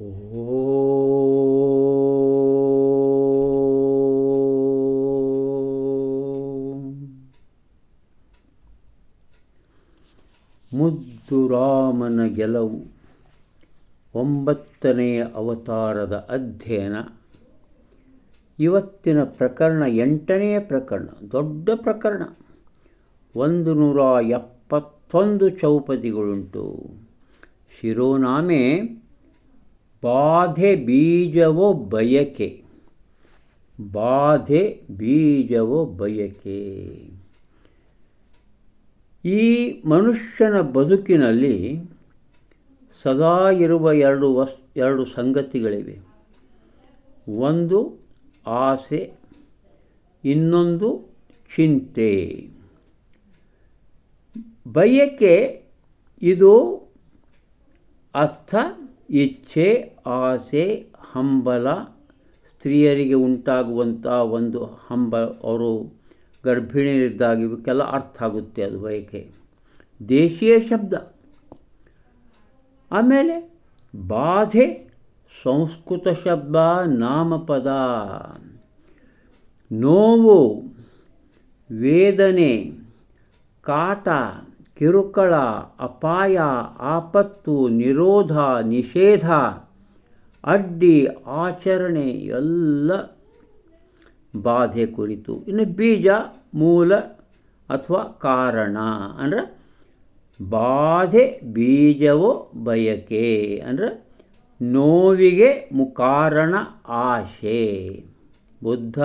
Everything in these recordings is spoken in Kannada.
ಮುದ್ದು ರಾಮನ ಗೆಲುವು ಒಂಬತ್ತನೆಯ ಅವತಾರದ ಅಧ್ಯಯನ. ಇವತ್ತಿನ ಪ್ರಕರಣ ಎಂಟನೆಯ ಪ್ರಕರಣ, ದೊಡ್ಡ ಪ್ರಕರಣ. ಒಂದು ನೂರ ಎಪ್ಪತ್ತೊಂದು ಚೌಪದಿಗಳುಂಟು. ಶಿರೋನಾಮೆ ಬಾಧೆ ಬೀಜವೋ ಬಯಕೆ. ಬಾಧೆ ಬೀಜವೋ ಬಯಕೆ. ಈ ಮನುಷ್ಯನ ಬದುಕಿನಲ್ಲಿ ಸದಾ ಇರುವ ಎರಡು ವಸ್, ಎರಡು ಸಂಗತಿಗಳಿವೆ. ಒಂದು ಆಸೆ, ಇನ್ನೊಂದು ಚಿಂತೆ. ಬಯಕೆ ಇದು ಅರ್ಥ ಇಚ್ಛೆ, ಆಸೆ, ಹಂಬಲ ಸ್ತ್ರೀಯರಿಗೆ ಉಂಟಾಗುವಂಥ ಒಂದು ಹಂಬ, ಅವರು ಗರ್ಭಿಣಿಯರಿದ್ದಾಗ ಇವಕ್ಕೆಲ್ಲ ಅರ್ಥ ಆಗುತ್ತೆ ಅದು ಬಯಕೆ. ದೇಶೀಯ ಶಬ್ದ. ಆಮೇಲೆ ಬಾಧೆ, ಸಂಸ್ಕೃತ ಶಬ್ದ, ನಾಮಪದ. ನೋವು, ವೇದನೆ, ಕಾಟ. ಕಿರುಕಳ, ಅಪಾಯ, ಆಪತ್ತು, ನಿರೋಧ, ನಿಷೇಧ, ಅಡ್ಡಿ, ಆಚರಣೆ ಎಲ್ಲ ಬಾಧೆ ಕುರಿತು. ಇನ್ನು ಬೀಜ ಮೂಲ ಅಥವಾ ಕಾರಣ ಅಂದರೆ ಬಾಧೆ, ಬೀಜವೋ ಬಯಕೆ ಅಂದರೆ ನೋವಿಗೆ ಮುಕಾರಣ ಆಶೆ. ಬುದ್ಧ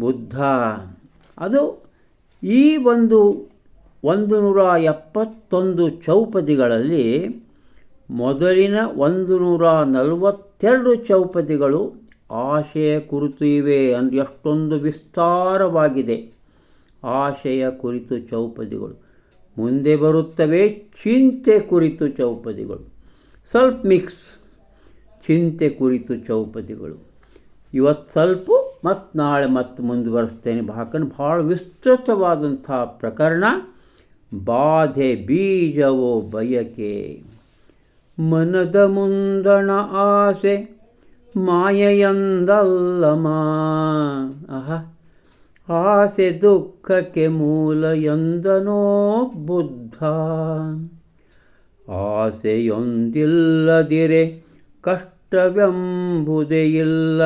ಬುದ್ಧ. ಅದು ಈ ಒಂದು ಒಂದು ನೂರ ಎಪ್ಪತ್ತೊಂದು ಚೌಪದಿಗಳಲ್ಲಿ ಮೊದಲಿನ ಒಂದು ನೂರ ನಲವತ್ತೆರಡು ಚೌಪದಿಗಳು ಆಶೆಯ ಕುರಿತು ಇವೆ ಅಂದರೆ ಎಷ್ಟೊಂದು ವಿಸ್ತಾರವಾಗಿದೆ. ಆಶೆಯ ಕುರಿತು ಚೌಪದಿಗಳು ಮುಂದೆ ಬರುತ್ತವೆ ಚಿಂತೆ ಕುರಿತು ಚೌಪದಿಗಳು ಸ್ವಲ್ಪ ಮಿಕ್ಸ್. ಚಿಂತೆ ಕುರಿತು ಚೌಪದಿಗಳು ಇವತ್ತು ಸ್ವಲ್ಪ ಮತ್ತು ನಾಳೆ ಮತ್ತೆ ಮುಂದುವರೆಸ್ತೇನೆ ಹಾಕೊಂಡು ಭಾಳ ವಿಸ್ತೃತವಾದಂಥ ಪ್ರಕರಣ. ಬಾಧೆ ಬೀಜವೋ ಬಯಕೆ. ಮನದ ಮುಂದಣ ಆಸೆ ಮಾಯೆಯಂದಲ್ಲಮ ಅಹ ಆಸೆ ದುಃಖಕ್ಕೆ ಮೂಲ ಎಂದನೋ ಬುದ್ಧ. ಆಸೆಯೊಂದಿಲ್ಲದಿರೆ ಕಷ್ಟವೆಂಬುದೇ ಇಲ್ಲ.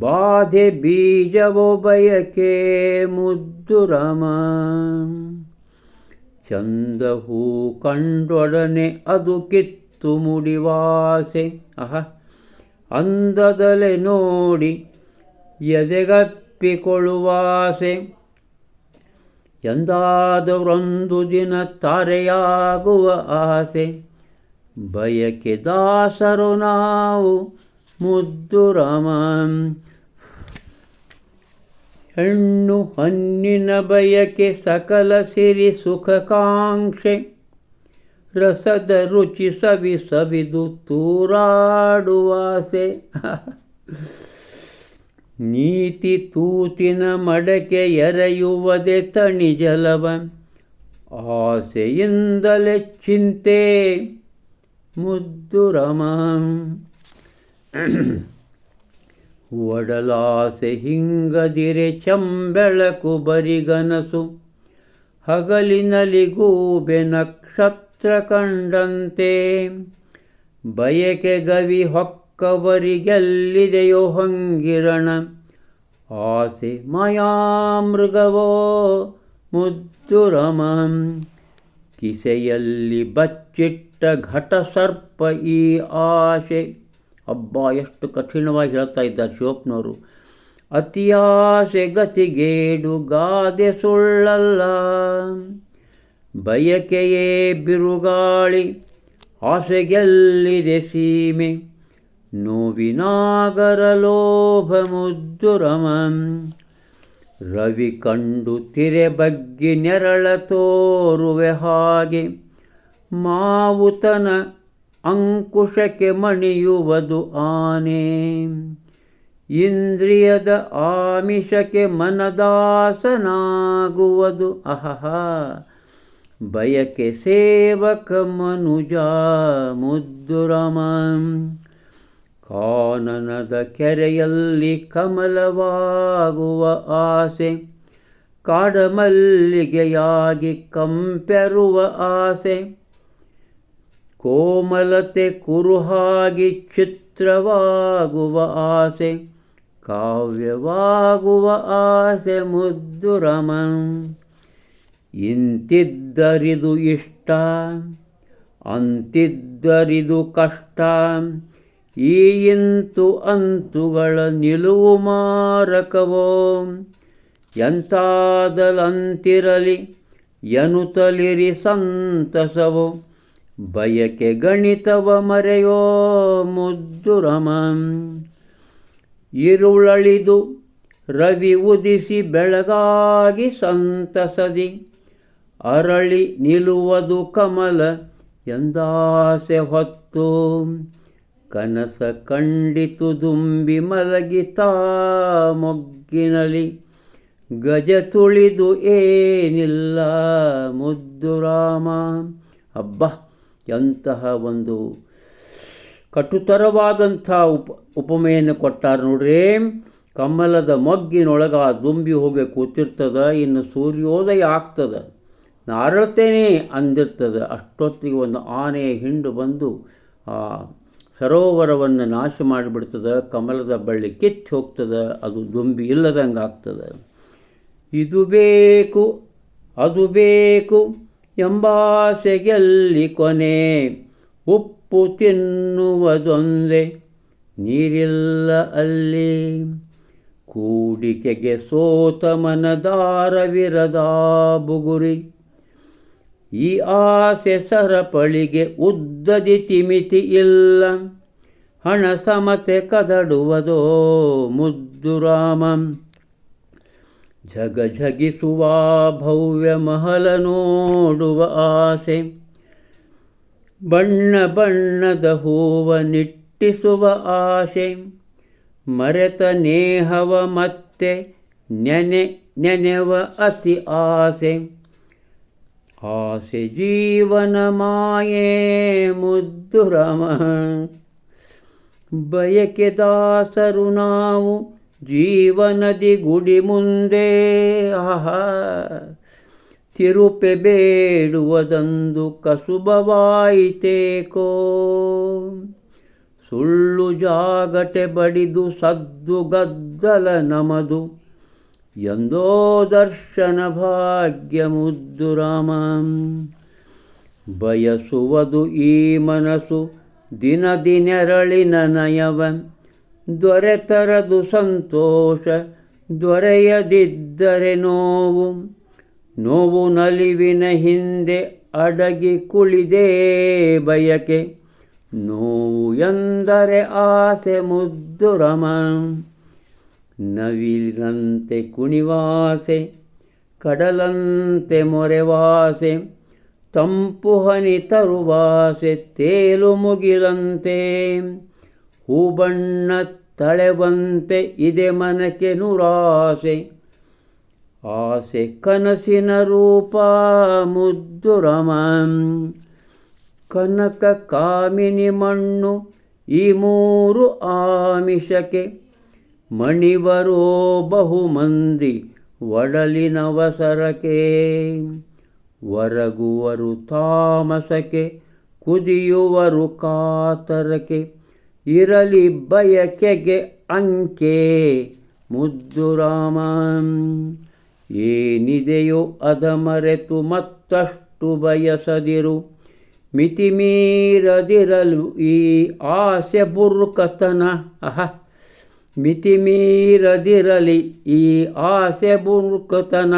ಬಾಧೆ ಬೀಜವೋ ಬಯಕೆ ಮುದ್ದುರಮ. ಚಂದ ಹೂ ಕಂಡೊಡನೆ ಅದು ಕಿತ್ತು ಮುಡಿವಾಸೆ. ಅಹ. ಅಂದದಲೆ ನೋಡಿ ಎದೆಗಪ್ಪಿಕೊಳ್ಳುವಾಸೆ. ಎಂದಾದವರೊಂದು ದಿನ ತಾರೆಯಾಗುವ ಆಸೆ. ಬಯಕೆ ದಾಸರು ನಾವು ಮುದ್ದು ರಾಮ ಹೆಣ್ಣು ಹಣ್ಣಿನ ಬಯಕೆ ಸಕಲ ಸಿರಿ ಸುಖಕಾಂಕ್ಷೆ. ರಸದ ರುಚಿ ಸವಿ ಸವಿದು ತೂರಾಡುವಾಸೆ ನೀತಿ ತೂತಿನ ಮಡಕೆ ಎರೆಯುವುದೇ ತಣಿ ಜಲವ. ಆಸೆಯಿಂದಲೇ ಚಿಂತೆ ಮುದ್ದು ರಮ ಒಡಲಾಸೆ ಹಿಂಗದಿರೆ ಚಂಬೆಳಕು ಬರಿಗನಸು ಹಗಲಿನಲಿ ಗೂಬೆ ನಕ್ಷತ್ರ ಕಂಡಂತೆ. ಬಯಕೆ ಗವಿ ಹೊಕ್ಕವರಿಗೆಲ್ಲಿದೆಯೋ ಹಂಗಿರಣ. ಆಸೆ ಮಾಯಾಮೃಗವೋ ಮುದ್ದು ರಮಂ ಕಿಸೆಯಲ್ಲಿ ಬಚ್ಚಿಟ್ಟ ಘಟ ಸರ್ಪ ಈ ಆಶೆ ಹಬ್ಬ ಎಷ್ಟು ಕಠಿಣವಾಗಿ ಹೇಳ್ತಾ ಇದ್ದಾರೆ ಶಿವಪ್ಪನವರು. ಅತಿಯಾಸೆ ಗತಿಗೇಡು ಗಾದೆ ಸುಳ್ಳಲ್ಲ. ಬಯಕೆಯೇ ಬಿರುಗಾಳಿ, ಆಸೆಗೆಲ್ಲಿದೆ ಸೀಮೆ. ನೋವಿನಾಗರ ಲೋಭ ಮುದ್ದುರಮಂ ರವಿ ಕಂಡು ತಿರೆ ಬಗ್ಗಿ ನೆರಳ ತೋರುವೆ ಹಾಗೆ. ಮಾವುತನ ಅಂಕುಶಕ್ಕೆ ಮಣಿಯುವುದು ಆನೆ. ಇಂದ್ರಿಯದ ಆಮಿಷಕ್ಕೆ ಮನದಾಸನಾಗುವುದು ಅಹಹ. ಬಯಕೆ ಸೇವಕ ಮನುಜ ಮುದ್ದುರಮಂ. ಕಾನನದ ಕೆರೆಯಲ್ಲಿ ಕಮಲವಾಗುವ ಆಸೆ. ಕಾಡಮಲ್ಲಿಗೆಯಾಗಿ ಕಂಪೆರುವ ಆಸೆ. ಕೋಮಲತೆ ಕುರುಹಾಗಿ ಚಿತ್ರವಾಗುವ ಆಸೆ, ಕಾವ್ಯವಾಗುವ ಆಸೆ ಮುದ್ದುರಮನ್ ಇಂತಿದ್ದರಿದು ಇಷ್ಟ, ಅಂತಿದ್ದರಿದು ಕಷ್ಟ, ಈ ಇಂತು ಅಂತುಗಳ ನಿಲುವು ಮಾರಕವೋ? ಎಂತಾದಲಂತಿರಲಿ, ಎನುತಲಿರಿ ಸಂತಸವು? ಬಯಕೆ ಗಣಿತವ ಮರೆಯೋ ಮುದ್ದುರಮ ಇರುಳಳಿದು ರವಿ ಉದಿಸಿ ಬೆಳಗಾಗಿ ಸಂತಸದಿ. ಅರಳಿ ನಿಲ್ಲುವುದು ಕಮಲ ಎಂದಾಸೆ ಹೊತ್ತು. ಕನಸ ಕಂಡಿತು ದುಂಬಿ ಮಲಗಿತಾ ಮೊಗ್ಗಿನಲಿ. ಗಜ ತುಳಿದು ಏನಿಲ್ಲ ಮುದ್ದುರಾಮ ಅಬ್ಬ! ಎಂತಹ ಒಂದು ಕಟುತರವಾದಂಥ ಉಪ, ಉಪಮೆಯನ್ನು ಕೊಟ್ಟಾರೆ ನೋಡ್ರಿ. ಕಮಲದ ಮಗ್ಗಿನೊಳಗ ದುಂಬಿ ಹೋಗಿ ಕೂತಿರ್ತದ, ಇನ್ನು ಸೂರ್ಯೋದಯ ಆಗ್ತದೆ. ನಾರಳ್ತೇನೆ ಅಂದಿರ್ತದೆ. ಅಷ್ಟೊತ್ತಿಗೆ ಒಂದು ಆನೆ, ಹಿಂಡು ಬಂದು ಆ ಸರೋವರವನ್ನು ನಾಶ ಮಾಡಿಬಿಡ್ತದೆ. ಕಮಲದ ಬಳ್ಳಿ ಕಿತ್ತು ಹೋಗ್ತದೆ. ಅದು ದುಂಬಿ ಇಲ್ಲದಂಗೆ ಆಗ್ತದೆ ಇದು ಬೇಕು, ಅದು ಬೇಕು. ಎಂಬಾಸೆಗೆಲ್ಲಿ ಕೊನೆ. ಉಪ್ಪು ತಿನ್ನುವುದೊಂದೇ ನೀರಿಲ್ಲ ಅಲ್ಲಿ. ಕೂಡಿಕೆಗೆ ಸೋತ ಮನದಾರವಿರದ ಬುಗುರಿ. ಈ ಆಸೆ ಸರಪಳಿಗೆ ಉದ್ದದಿ ತಿಮಿತಿ ಇಲ್ಲ. ಹಣ ಸಮತೆ ಕದಡುವುದೋ ಮುದ್ದುರಾಮ ಝಗ ಝಗಿಸುವ ಭವ್ಯ ಮಹಲ ನೋಡುವ ಆಸೆ ಬಣ್ಣ ಬಣ್ಣದ ಹೂವ ನಿಟ್ಟಿಸುವ ಆಸೆ ಮರೆತ ನೇಹವ ಮತ್ತೆ ನೆನೆ ನೆನೆವ ಅತಿ ಆಸೆ ಆಸೆ ಜೀವನ ಮಾಯೆ ಮುದ್ದುರಮ ಬಯಕೆ ದಾಸರು ನಾವು ಜೀವನದಿ ಗುಡಿ ಮುಂದೆ, ಆಹಾ, ತಿರುಪೆ ಬೇಡುವುದಂದು ಕಸುಬವಾಯಿತೇಕೋ ಸುಳ್ಳು ಜಾಗಟೆ ಬಡಿದು ಸದ್ದು ಗದ್ದಲ ನಮದು, ಎಂದೋ ದರ್ಶನ ಭಾಗ್ಯ ಮುದ್ದುರಾಮ ಬಯಸುವುದು ಈ ಮನಸ್ಸು ದಿನ ದಿನೆರಳಿನ ನಯವ. ದೊರೆತರದು ಸಂತೋಷ ದೊರೆಯದಿದ್ದರೆ ನೋವು. ನೋವು ನಲಿವಿನ ಹಿಂದೆ ಅಡಗಿ ಕುಳಿದೇ ಬಯಕೆ. ನೋವು ಎಂದರೆ ಆಸೆ ಮುದ್ದುರಮ ನವಿಲಂತೆ ಕುಣಿವಾಸೆ, ಕಡಲಂತೆ ಮೊರೆವಾಸೆ, ತಂಪು ಹನಿ ತರುವಾಸೆ, ತೇಲು ಮುಗಿಲಂತೆ. ಹೂಬಣ್ಣ ತಳೆವಂತೆ ಇದೆ ಮನಕ್ಕೆ ನೂರಾಸೆ. ಆಸೆ ಕನಸಿನ ರೂಪ ಮುದ್ದುರಮ ಕನಕ ಕಾಮಿನಿ ಮಣ್ಣು ಈ ಮೂರು ಆಮಿಷಕ್ಕೆ. ಮಣಿವರೋ ಬಹುಮಂದಿ ಒಡಲಿನವಸರಕ್ಕೆ ಒರಗುವರು ತಾಮಸಕ್ಕೆ, ಕುದಿಯುವರು ಕಾತರಕ್ಕೆ. ಇರಲಿ ಬಯಕೆಗೆ ಅಂಕೆ. ಮುದ್ದು ರಾಮ, ಏನಿದೆಯೋ ಅದ ಮರೆತು ಮತ್ತಷ್ಟು ಬಯಸದಿರು. ಮಿತಿ ಮೀರದಿರಲು ಈ ಆಸೆ ಬುರುಕತನ. ಅಹ ಮಿತಿ ಮೀರದಿರಲಿ ಈ ಆಸೆ ಬುರುಕತನ.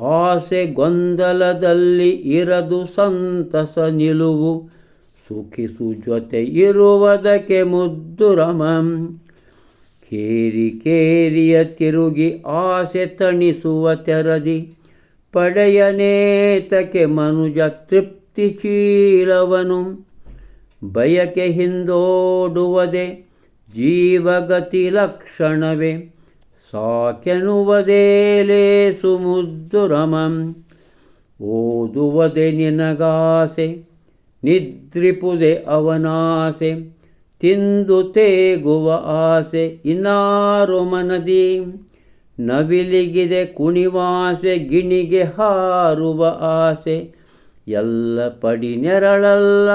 ಆಸೆ ಗೊಂದಲದಲ್ಲಿ ಇರದು ಸಂತಸ ನಿಲುವು. ಸುಖಿಸು ಜೊತೆ ಇರುವುದಕ್ಕೆ ಮುದ್ದುರಮ ಕೇರಿ ಕೇರಿಯ ತಿರುಗಿ ಆಸೆ ತಣಿಸುವ ತೆರದಿ ಪಡೆಯನೇತಕ್ಕೆ ಮನುಜ ತೃಪ್ತಿ ಚೀಲವನು. ಬಯಕೆ ಹಿಂದೋಡುವುದೇ ಜೀವಗತಿ ಲಕ್ಷಣವೇ ಸಾಕೆನುವುದೇ ಲೇಸು ಮುದ್ದುರಮಂ ಓದುವದೆ ನಿನಗಾಸೆ ನಿದ್ರಿಪುದೆ ಅವನಾಸೆ, ತಿಂದು ತೇಗುವ ಆಸೆ ಇನ್ನಾರು ಮನದಿ. ನವಿಲಿಗಿದೆ ಕುಣಿವಾಸೆ, ಗಿಣಿಗೆ ಹಾರುವ ಆಸೆ, ಎಲ್ಲ ಪಡಿ ನೆರಳಲ್ಲ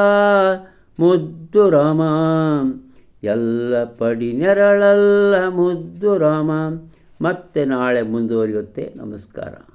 ಮುದ್ದು ರಾಮ ಎಲ್ಲ ಪಡಿ ನೆರಳಲ್ಲ ಮುದ್ದು ರಾಮ ಮತ್ತೆ ನಾಳೆ ಮುಂದುವರಿಯುತ್ತೆ. ನಮಸ್ಕಾರ.